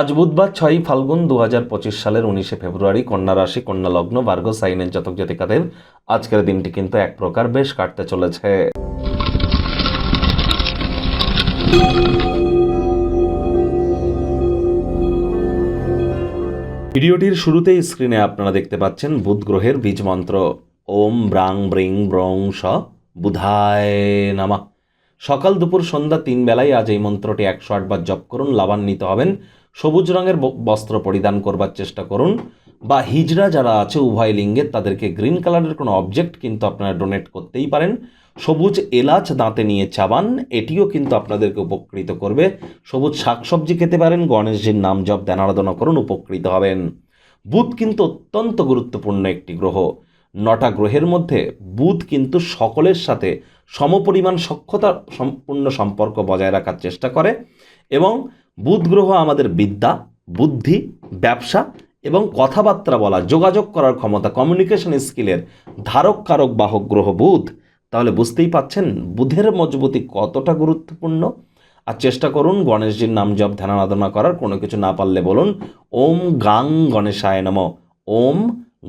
আজ বুধবার ছয়ই ফাল্গুন দু হাজার পঁচিশ সালের উনিশে ফেব্রুয়ারি কন্যা রাশি, কন্যা লগ্ন বার্গ সাইনের জাতক জাতিকাদের আজকের দিনটি কিন্তু এক প্রকার বেশ কাটতে চলেছে। ভিডিওটির শুরুতেই স্ক্রিনে আপনারা দেখতে পাচ্ছেন বুধ গ্রহের বীজ মন্ত্র। ওম ব্রাং ব্রিং ব্রং স বুধায় নামা। সকাল দুপুর সন্ধ্যা তিন বেলায় আজ এই মন্ত্রটি একশো আটবার জপ করুন, লাভান্বিত হবেন। সবুজ রঙের বস্ত্র পরিধান করবার চেষ্টা করুন। বা হিজড়া যারা আছে উভয় লিঙ্গের তাদেরকে গ্রিন কালারের কোনো অবজেক্ট কিন্তু আপনারা ডোনেট করতেই পারেন। সবুজ এলাচ দাঁতে নিয়ে চাবান, এটিও কিন্তু আপনাদেরকে উপকৃত করবে। সবুজ শাকসবজি খেতে পারেন, গণেশজির নাম জপ, ধ্যান আরাধনা করুন, উপকৃত হবেন। বুধ কিন্তু অত্যন্ত গুরুত্বপূর্ণ একটি গ্রহ। নটা গ্রহের মধ্যে বুধ কিন্তু সকলের সাথে সমপরিমাণ সক্ষতা সম্পূর্ণ সম্পর্ক বজায় রাখার চেষ্টা করে এবং বুধ গ্রহ আমাদের বিদ্যা, বুদ্ধি, ব্যবসা এবং কথাবার্তা বলা, যোগাযোগ করার ক্ষমতা কমিউনিকেশন স্কিলের ধারক, কারক, বাহক, গ্রহ, বুধ, তাহলে বুঝতেই পাচ্ছেন বুধের মজবুতি কতটা গুরুত্বপূর্ণ। আর চেষ্টা করুন গণেশজির নাম জপ, ধ্যান আরাধনা করার, কোনো কিছু না পারলে বলুন, ওম গাং গণেশায় নম, ওম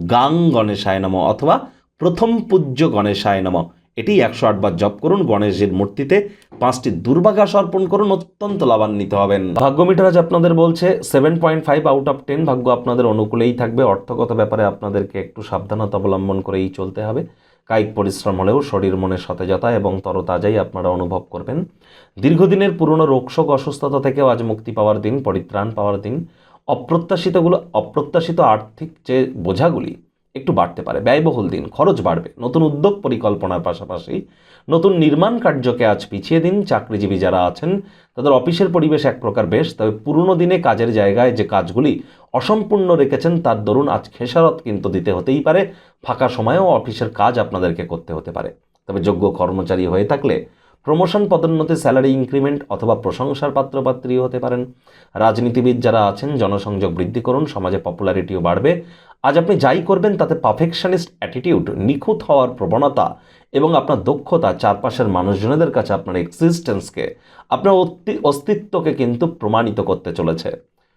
গাং গণেশায় নম অথবা প্রথম পূজ্য গণেশায় নম। এটি একশো আটবার জপ করুন, গণেশজির মূর্তিতে পাঁচটি দুর্বাঘাস অর্পণ করুন, অত্যন্ত লাভান্বিত হবেন। ভাগ্য মিটার আজ আপনাদের বলছে seven point five out of ten ভাগ্য আপনাদের অনুকূলেই থাকবে। অর্থগত ব্যাপারে আপনাদেরকে একটু সাবধানতা অবলম্বন করেই চলতে হবে। কায়িক পরিশ্রম হলেও শরীর, মনে সতেজতা এবং তরতাজাই আপনারা অনুভব করবেন। দীর্ঘদিনের পুরনো রোগশোক, অসুস্থতা থেকেও আজ মুক্তি পাওয়ার দিন, পরিত্রাণ পাওয়ার দিন। অপ্রত্যাশিতগুলো অপ্রত্যাশিত আর্থিক যে বোঝাগুলি একটু বাড়তে পারে। ব্যয়বহুল দিন, খরচ বাড়বে। নতুন উদ্যোগ পরিকল্পনার পাশাপাশি নতুন নির্মাণ কার্যকে আজ পিছিয়ে দিন চাকরিজীবী যারা আছেন, তাদের অফিসের পরিবেশ এক প্রকার বেশ। তবে পুরনো দিনে কাজের জায়গায় যে কাজগুলি অসম্পূর্ণ রেখেছেন, তার দরুন আজ খেসারত কিন্তু দিতে হতেই পারে। ফাঁকা সময়েও অফিসের কাজ আপনাদেরকে করতে হতে পারে। তবে যোগ্য কর্মচারী হয়ে থাকলে প্রমোশন পদোন্নতি, স্যালারি ইনক্রিমেন্ট অথবা প্রশংসার পাত্রপাত্রী হতে পারেন। রাজনীতিবিদ যারা আছেন, জনসংযোগ বৃদ্ধি করুন, সমাজে পপুলারিটিও বাড়বে। আজ আপনি যাই করবেন, তাতে পারফেকশনিস্ট অ্যাটিটিউড, নিখুঁত হওয়ার প্রবণতা এবং আপনার দক্ষতা, চারপাশের মানুষজনেদের কাছে আপনার এক্সিস্টেন্সকে আপনার অস্তি- অস্তিত্বকে কিন্তু প্রমাণিত করতে চলেছে।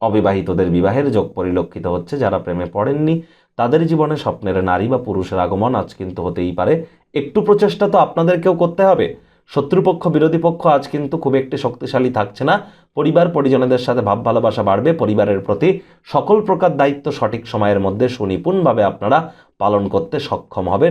অবিবাহিতদের বিবাহের যোগ পরিলক্ষিত হচ্ছে যারা প্রেমে পড়েননি। তাদের জীবনে স্বপ্নের নারী বা পুরুষের আগমন আজ কিন্তু হতেই পারে। একটু প্রচেষ্টা তো আপনাদেরকেও করতে হবে। শত্রুপক্ষ, বিরোধী পক্ষ আজ কিন্তু খুব একটি শক্তিশালী থাকছে না। পরিবার, পরিজনদের সাথে ভাব ভালোবাসা বাড়বে। পরিবারের প্রতি সকল প্রকার দায়িত্ব সঠিক সময়ের মধ্যে সুনিপুণভাবে আপনারা পালন করতে সক্ষম হবেন।